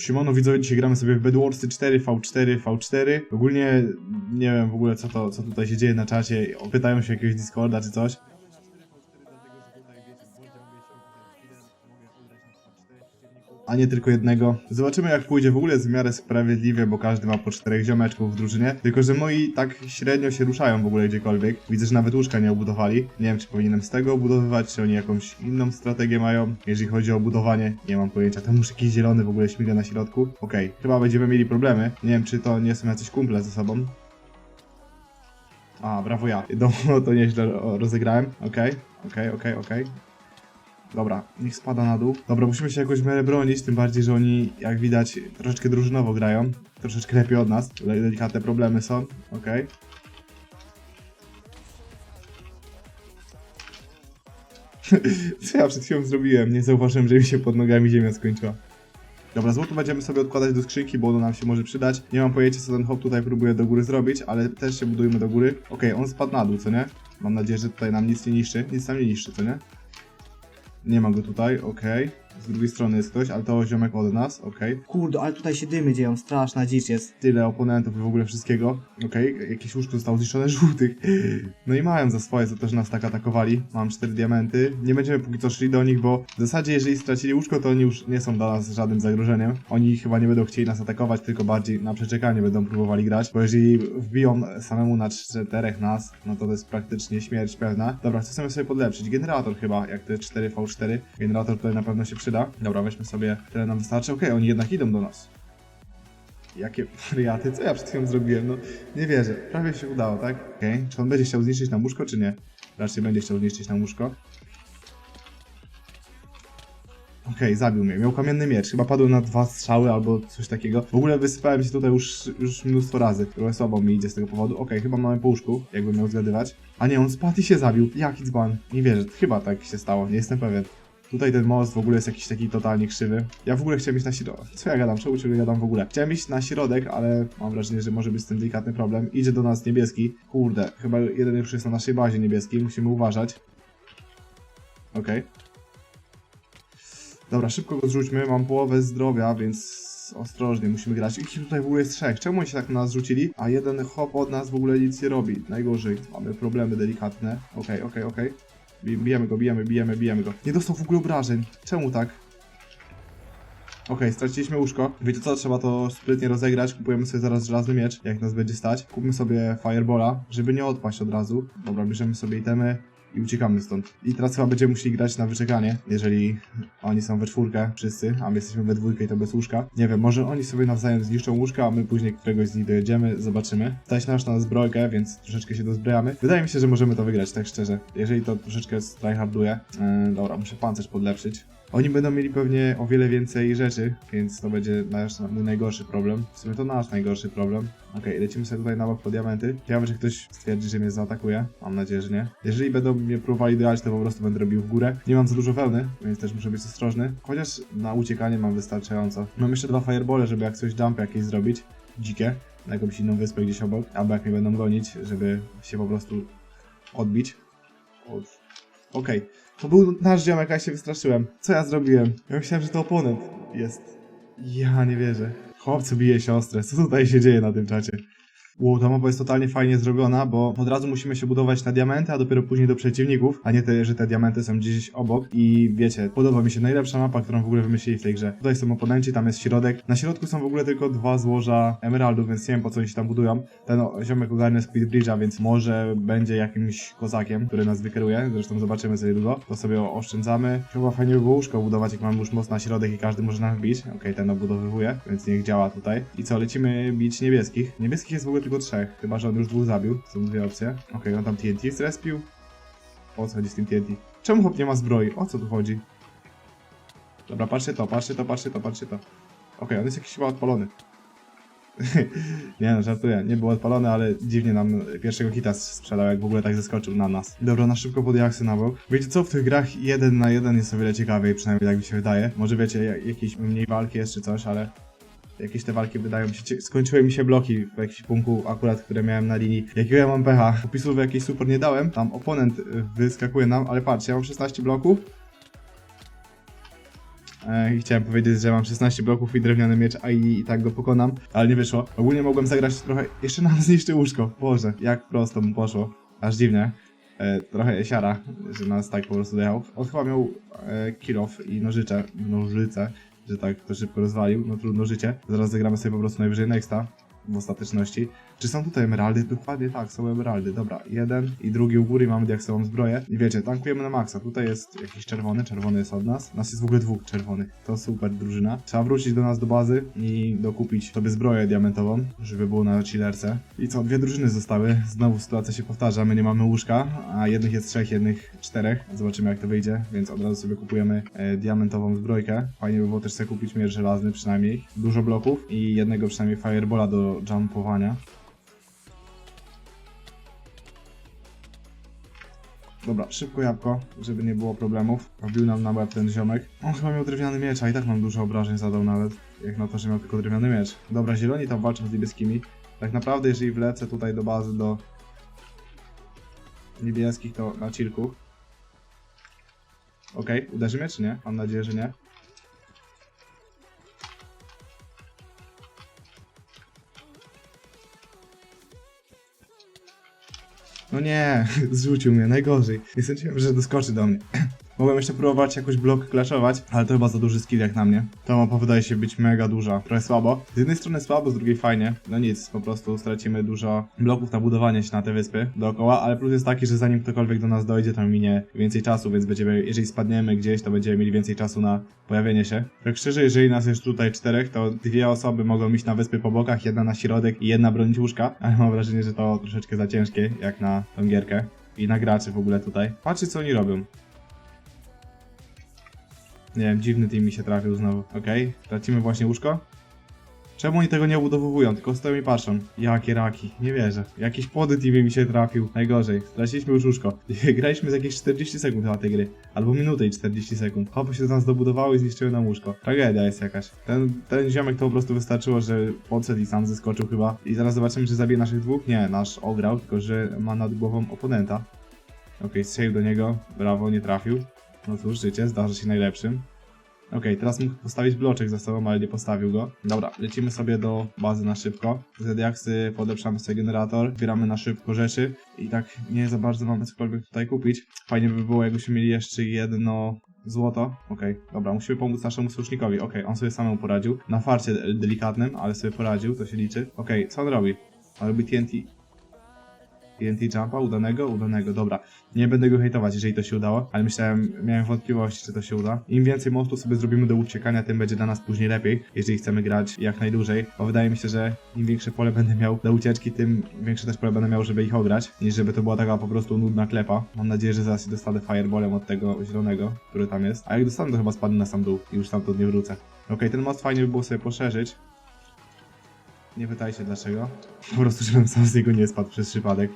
Siemano widzowie, dzisiaj gramy sobie w Bedwarsy 4, V4, V4. Ogólnie nie wiem w ogóle co to, co tutaj się dzieje na czacie. Pytają się jakiegoś Discorda czy coś. A nie tylko jednego. Zobaczymy jak pójdzie w ogóle jest w miarę sprawiedliwie, bo każdy ma po czterech ziomeczków w drużynie. Tylko, że moi tak średnio się ruszają w ogóle gdziekolwiek. Widzę, że nawet łóżka nie obudowali. Nie wiem, czy powinienem z tego obudowywać, czy oni jakąś inną strategię mają. Jeżeli chodzi o budowanie, nie mam pojęcia. Tam już jakiś zielony w ogóle śmiga na środku. Okej, chyba będziemy mieli problemy. Nie wiem, czy to nie są jacyś kumple ze sobą. A, brawo ja. No, to nieźle rozegrałem. Okej, okej, okej, okej. Dobra, niech spada na dół. Dobra, musimy się jakoś w miarę bronić, tym bardziej, że oni, jak widać, troszeczkę drużynowo grają. Troszeczkę lepiej od nas. Delikatne problemy są. Okej. Co ja przed chwilą zrobiłem? Nie zauważyłem, że mi się pod nogami ziemia skończyła. Dobra, złoto będziemy sobie odkładać do skrzynki, bo ono nam się może przydać. Nie mam pojęcia, co ten hop tutaj próbuje do góry zrobić, ale też się budujemy do góry. Okej, on spadł na dół, co nie? Mam nadzieję, że tutaj nam nic nie niszczy. Nic nam nie niszczy, co nie? Nie ma go tutaj, okej. Z drugiej strony jest ktoś, ale to ziomek od nas, okej. Kurde, ale tutaj się dymy dzieją, straszna dzicz jest. Tyle oponentów i w ogóle wszystkiego. Okej, jakieś łóżko zostało zniszczone żółtych. No i mają za swoje, co też nas tak atakowali. Mam cztery diamenty. Nie będziemy póki co szli do nich, bo w zasadzie jeżeli stracili łóżko, to oni już nie są dla nas żadnym zagrożeniem. Oni chyba nie będą chcieli nas atakować, tylko bardziej na przeczekanie będą próbowali grać, bo jeżeli wbiją samemu na czterech nas, no to to jest praktycznie śmierć pewna. Dobra, chcemy sobie podlepszyć. Generator chyba, jak te 4v4. Generator tutaj na pewno się przyda. Dobra, weźmy sobie, tyle nam wystarczy. Okej, oni jednak idą do nas. Jakie wariaty, co ja przed chwilą zrobiłem? No, nie wierzę. Prawie się udało, tak? Okej, czy on będzie chciał zniszczyć nam łóżko, czy nie? Raczej będzie chciał zniszczyć nam łóżko. Okej, zabił mnie. Miał kamienny miecz. Chyba padł na dwa strzały albo coś takiego. W ogóle wysypałem się tutaj już, już mnóstwo razy. Trochę słabo mi idzie z tego powodu. Okej, chyba mamy po łóżku, jakbym miał zgadywać. A nie, on spadł i się zabił. Jaki dzban. Nie wierzę. Chyba tak się stało. Nie jestem pewien. Tutaj ten most w ogóle jest jakiś taki totalnie krzywy. Ja w ogóle chciałem iść na środek. Co ja gadam? Czemu ciągle gadam w ogóle? Chciałem iść na środek, ale mam wrażenie, że może być z tym delikatny problem. Idzie do nas niebieski. Kurde, chyba jeden już jest na naszej bazie niebieskiej. Musimy uważać. Okej. Dobra, szybko go zrzućmy. Mam połowę zdrowia, więc ostrożnie musimy grać. Ich tutaj w ogóle jest trzech. Czemu oni się tak na nas rzucili? A jeden hop od nas w ogóle nic nie robi. Najgorzej. Mamy problemy delikatne. Okej, okej, okej. Bi- Bijemy go, bijemy, bijemy, bijemy go. Nie dostał w ogóle obrażeń. Czemu tak? Okej, straciliśmy łóżko. Wiecie co, trzeba to sprytnie rozegrać. Kupujemy sobie zaraz żelazny miecz, jak nas będzie stać. Kupmy sobie Firebola, żeby nie odpaść od razu. Dobra, bierzemy sobie itemy i uciekamy stąd. I teraz chyba będziemy musieli grać na wyczekanie, jeżeli oni są we czwórkę, wszyscy, a my jesteśmy we dwójkę i to bez łóżka. Nie wiem, może oni sobie nawzajem zniszczą łóżka, a my później któregoś z nich dojedziemy, zobaczymy. Stać nasz na zbrojkę, więc troszeczkę się dozbrajamy. Wydaje mi się, że możemy to wygrać, tak szczerze. Jeżeli to troszeczkę tryharduje. Yy, dobra, muszę pancerz podlepszyć. Oni będą mieli pewnie o wiele więcej rzeczy, więc to będzie nasz mój najgorszy problem. W sumie to nasz najgorszy problem. Okej, lecimy sobie tutaj na bok po diamenty. Ciekawe, czy ktoś stwierdzi, że mnie zaatakuje. Mam nadzieję, że nie. Jeżeli będą mnie próbowali dojechać, to po prostu będę robił w górę. Nie mam za dużo wełny, więc też muszę być ostrożny. Chociaż na uciekanie mam wystarczająco. Mam jeszcze dwa firebole, żeby jak coś jumpy jakieś zrobić. Dzikie. Na jakąś inną wyspę gdzieś obok. Albo jak mnie będą gonić, żeby się po prostu odbić. Od... Okej. To był nasz ziomek, a ja się wystraszyłem. Co ja zrobiłem? Ja myślałem, że to oponent jest. Ja nie wierzę. Chłopcu bije siostrę. Co tutaj się dzieje na tym czacie? Wow, ta mapa jest totalnie fajnie zrobiona, bo od razu musimy się budować na diamenty, a dopiero później do przeciwników, a nie te, że te diamenty są gdzieś obok. I wiecie, podoba mi się najlepsza mapa, którą w ogóle wymyślili w tej grze. Tutaj są oponenci, tam jest środek. Na środku są w ogóle tylko dwa złoża emeraldów, więc nie wiem po co oni się tam budują. Ten ziomek ogarnia Speed Bridge'a, więc może będzie jakimś kozakiem, który nas wykieruje. Zresztą zobaczymy sobie długo. To sobie oszczędzamy. Chyba fajnie by było łóżko budować, jak mamy już most na środek i każdy może nam wbić. Okej, ten obudowywuje, więc niech działa tutaj. I co, lecimy bić niebieskich. Niebieskich jest w ogóle tylko trzech, chyba że on już dwóch zabił. Są dwie opcje. Okej, on tam TNT zrespił. O co chodzi z tym TNT? Czemu chłop nie ma zbroi? O co tu chodzi? Dobra, patrzcie to, patrzcie to, patrzcie to, patrzcie to. Okej, on jest jakiś chyba odpalony. nie no, żartuję. Nie był odpalony, ale dziwnie nam pierwszego hita sprzedał, jak w ogóle tak zeskoczył na nas. Dobra, na szybko podjaksy na bok. Wiecie co, w tych grach jeden na jeden jest o wiele ciekawiej, przynajmniej tak mi się wydaje. Może wiecie, ja- jakieś mniej walki jest czy coś, ale jakieś te walki wydają się. Skończyły mi się bloki w jakimś punku, akurat, które miałem na linii. Jakiego ja mam pecha? Opisów jakiś super nie dałem. Tam oponent y, wyskakuje nam, ale patrzcie, ja mam 16 bloków. E, I chciałem powiedzieć, że mam 16 bloków i drewniany miecz, a i, i tak go pokonam, ale nie wyszło. Ogólnie mogłem zagrać trochę, jeszcze nam zniszczy łóżko. Boże, jak prosto mu poszło. Aż dziwnie. E, trochę siara, że nas tak po prostu dojechał. On chyba miał e, kill off i nożycze, nożyce, że tak to szybko rozwalił. No trudno życie. Zaraz zagramy sobie po prostu najwyżej nexta w ostateczności. Czy są tutaj emeraldy? Dokładnie tak, są emeraldy. Dobra, jeden i drugi u góry mamy diaksową zbroję. I wiecie, tankujemy na maksa. Tutaj jest jakiś czerwony, czerwony jest od nas. Nas jest w ogóle dwóch czerwonych. To super drużyna. Trzeba wrócić do nas do bazy i dokupić sobie zbroję diamentową, żeby było na chillerce. I co, dwie drużyny zostały. Znowu sytuacja się powtarza, my nie mamy łóżka, a jednych jest trzech, jednych czterech. Zobaczymy jak to wyjdzie, więc od razu sobie kupujemy e, diamentową zbrojkę. Fajnie by było też sobie kupić miecz żelazny przynajmniej. Dużo bloków i jednego przynajmniej firebola do jumpowania. Dobra, szybko jabłko, żeby nie było problemów. Wbił nam na łeb ten ziomek. On chyba miał drewniany miecz, a i tak nam dużo obrażeń zadał nawet. Jak na to, że miał tylko drewniany miecz. Dobra, zieloni tam walczą z niebieskimi. Tak naprawdę, jeżeli wlecę tutaj do bazy do niebieskich, to na chillku. Okej, uderzy mnie czy nie? Mam nadzieję, że nie. No nie, zrzucił mnie, najgorzej. Nie sądziłem, że doskoczy do mnie. Mogłem jeszcze próbować jakoś blok klaszować, ale to chyba za duży skill jak na mnie. Ta mapa wydaje się być mega duża, trochę słabo. Z jednej strony słabo, z drugiej fajnie. No nic, po prostu stracimy dużo bloków na budowanie się na te wyspy dookoła, ale plus jest taki, że zanim ktokolwiek do nas dojdzie, to minie więcej czasu, więc będziemy, jeżeli spadniemy gdzieś, to będziemy mieli więcej czasu na pojawienie się. Tak szczerze, jeżeli nas jest tutaj czterech, to dwie osoby mogą iść na wyspy po bokach, jedna na środek i jedna bronić łóżka, ale mam wrażenie, że to troszeczkę za ciężkie, jak na tą gierkę. I na graczy w ogóle tutaj. Patrzcie co oni robią. Nie wiem, dziwny team mi się trafił znowu. Okej, tracimy właśnie łóżko. Czemu oni tego nie obudowują, tylko stoją i patrzą? Jakie raki, nie wierzę. Jakiś płody team mi się trafił. Najgorzej, straciliśmy już łóżko. Graliśmy z jakieś 40 sekund na tej gry. Albo minutę i 40 sekund. Hopy się do nas dobudowały i zniszczyły nam łóżko. Tragedia jest jakaś. Ten, ten ziomek to po prostu wystarczyło, że podszedł i sam zeskoczył chyba. I zaraz zobaczymy, czy zabije naszych dwóch. Nie, nasz ograł, tylko że ma nad głową oponenta. Okej, strzelił do niego. Brawo, nie trafił. No cóż, życie zdarzy się najlepszym. Okej, teraz mógł postawić bloczek za sobą, ale nie postawił go. Dobra, lecimy sobie do bazy na szybko. Zediaksy, podlepszamy sobie generator, zbieramy na szybko rzeczy i tak nie za bardzo mamy cokolwiek tutaj kupić. Fajnie by było, jakbyśmy mieli jeszcze jedno złoto. Okej, dobra, musimy pomóc naszemu słusznikowi. Okej, on sobie samemu poradził. Na farcie de- delikatnym, ale sobie poradził, to się liczy. Okej, co on robi? On robi TNT. TNT jumpa, udanego, udanego, dobra. Nie będę go hejtować, jeżeli to się udało, ale myślałem, miałem wątpliwości, czy to się uda. Im więcej mostu sobie zrobimy do uciekania, tym będzie dla nas później lepiej, jeżeli chcemy grać jak najdłużej, bo wydaje mi się, że im większe pole będę miał do ucieczki, tym większe też pole będę miał, żeby ich ograć, niż żeby to była taka po prostu nudna klepa. Mam nadzieję, że zaraz się dostanę fireballem od tego zielonego, który tam jest. A jak dostanę, to chyba spadnę na sam dół i już tam nie wrócę. Okej, ten most fajnie by było sobie poszerzyć. Nie pytajcie dlaczego. Po prostu, żebym sam z niego nie spadł przez przypadek.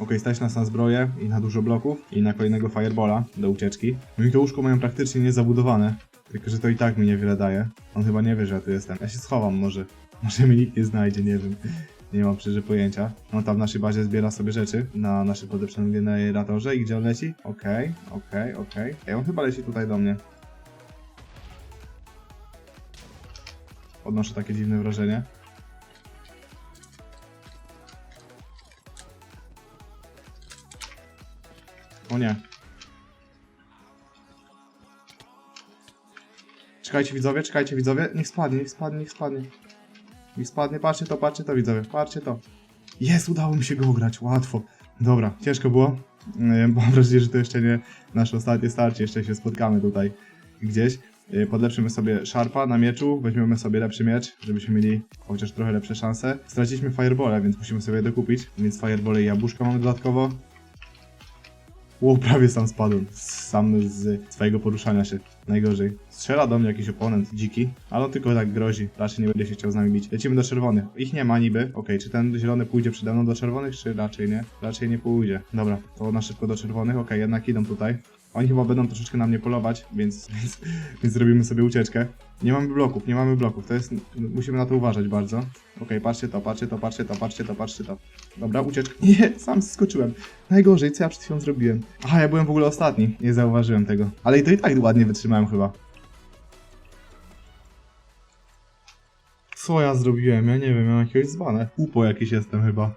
Okej, stać nas na zbroję i na dużo bloków i na kolejnego firebola do ucieczki. No i to łóżko mają praktycznie niezabudowane. Tylko, że to i tak mi niewiele daje. On chyba nie wie, że ja tu jestem. Ja się schowam może. Może mnie nikt nie znajdzie, nie wiem. Nie mam szczerze pojęcia. On tam w naszej bazie zbiera sobie rzeczy na naszym podeprzednim generatorze. I gdzie on leci? Okej, okej, okej. Ej, on chyba leci tutaj do mnie. Odnoszę takie dziwne wrażenie. O nie. Czekajcie widzowie, czekajcie widzowie. Niech spadnie, niech spadnie, niech spadnie. Niech spadnie, patrzcie to, patrzcie to widzowie, patrzcie to. Jest, udało mi się go ugrać, łatwo. Dobra, ciężko było. Yy, Mam wrażenie, że to jeszcze nie nasze ostatnie starcie, jeszcze się spotkamy tutaj gdzieś. Yy, Podlepszymy sobie szarpa na mieczu, weźmiemy sobie lepszy miecz, żebyśmy mieli chociaż trochę lepsze szanse. Straciliśmy firebole, więc musimy sobie dokupić, więc firebole i jabłuszka mamy dodatkowo. Ło, prawie sam spadłem. Sam z swojego poruszania się. Najgorzej. Strzela do mnie jakiś oponent dziki, ale on tylko tak grozi. Raczej nie będzie się chciał z nami bić. Lecimy do czerwonych. Ich nie ma niby. Okej, czy ten zielony pójdzie przede mną do czerwonych, czy raczej nie? Raczej nie pójdzie. Dobra, to na szybko do czerwonych. Okej, jednak idą tutaj. Oni chyba będą troszeczkę na mnie polować, więc, więc, więc zrobimy sobie ucieczkę. Nie mamy bloków, nie mamy bloków, to jest... Musimy na to uważać bardzo. Okej, okay, patrzcie to, patrzcie to, patrzcie to, patrzcie to, patrzcie to. Dobra, ucieczka. Nie, sam skoczyłem. Najgorzej, co ja przed chwilą zrobiłem? Aha, ja byłem w ogóle ostatni, nie zauważyłem tego. Ale i to i tak ładnie wytrzymałem chyba. Co ja zrobiłem? Ja nie wiem, ja mam jakiegoś zwane. Upo jakiś jestem chyba.